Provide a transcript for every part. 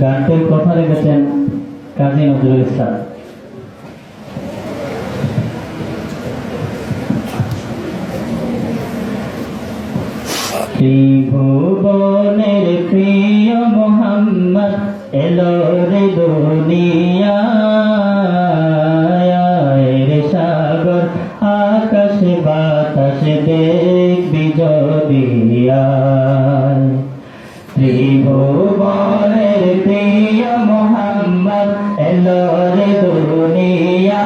গানটির কথা লিখেছেন কাজী নজরুল ইসলাম। ত্রিভুবনের প্রিয় মোহাম্মদ এলো রে দুনিয়ায়। রে সাগর, আকাশ, বাতাস যদিয়ায় ত্রিভুবনের প্রিয় মোহাম্মদ, এলো রে দুনিয়ায়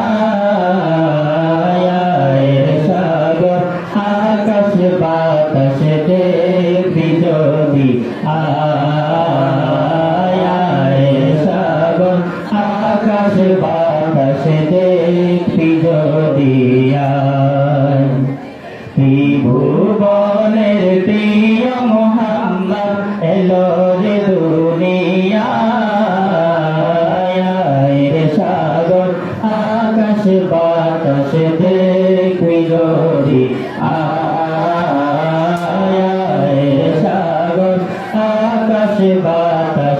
সাগর, আকাশ বাতাস দেখবি যদি সাগর, আকাশ বাতাস দেখবি যদি আয়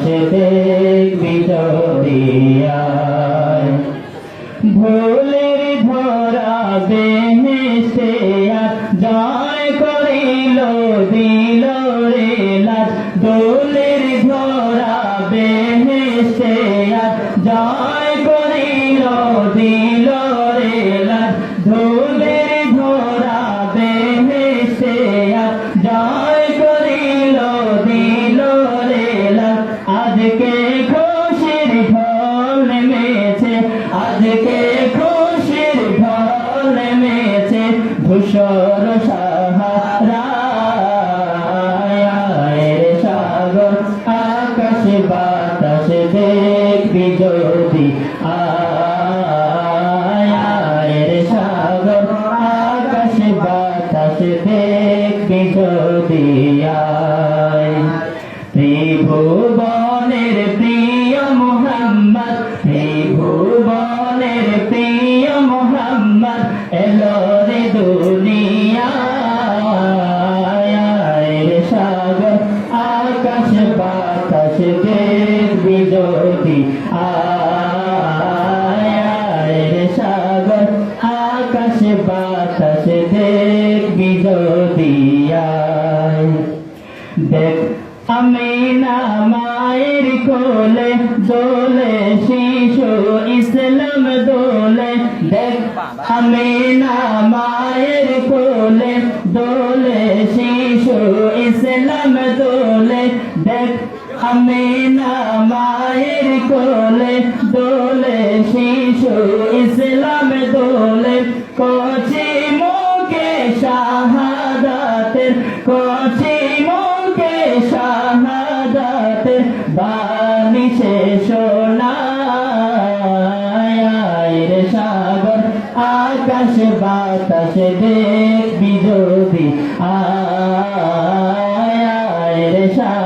বাতাস দেখবি আয় ভোলের ধরা বেহেসে আর জয় করিল দিল ধূসর সাহারায় সাগর, আকাশ, বাতাস দেখবি যদি দেখ, আমি না মায়ের কোলে, দোলে, শিশু, ইসলাম দোলে। দেখ, আমি না মায়ের কোলে, দোলে, শিশু, ইসলাম দোলে। দেখ, আমি না মায়ের কোলে দোলে শিশু ইসলাম দোলে। কচি মুখে শাহাদাতের, কচি মুখে শাহাদাতের বাণী সে শোনায়। রে সাগর, আকাশ বাতাস দেখবি যদি। আয় রে সাগর।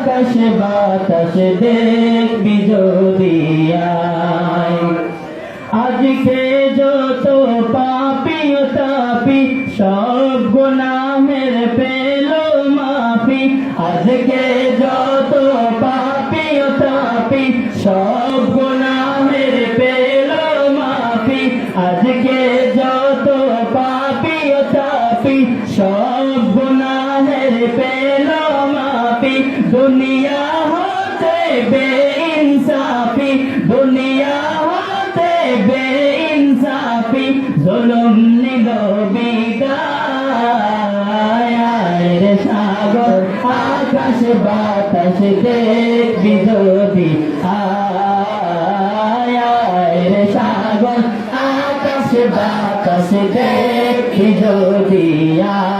আকাশ বাতাসে দেখবি যদি আজকে যত পাপি তাপি, সব গুনাহের পেল মাফি। আজকে যত পাপি তাপি, সব গুনাহের দুনিয়া হতে বেইনসাফি, দুনিয়া হতে বেইনসাফি, জুলুম নিল বিদায় রে সাগর, আকাশ, বাতাস দেখবি যদি আয়। রে সাগর, আকাশ, বাতাস দেখবি যদি আয়।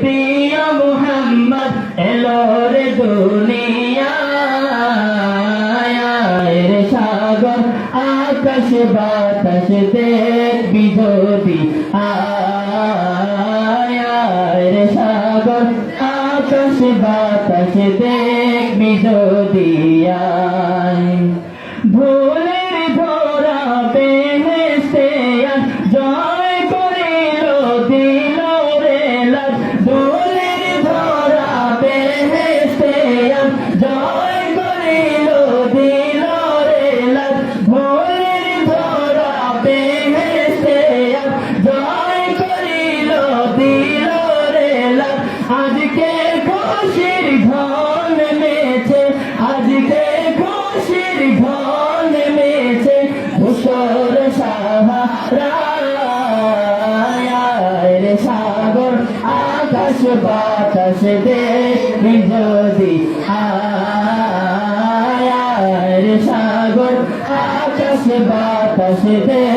প্রিয় মোহাম্মদ, এলো রে দুনিয়ায়। রে সাগর, আকাশ বাতাস দেখবি যদি রে সাগর, আকাশ বাতাস দেখবি যদি বাতাস দেখবি যদি আয়ার সাগর আকাশ বাতাস দেখ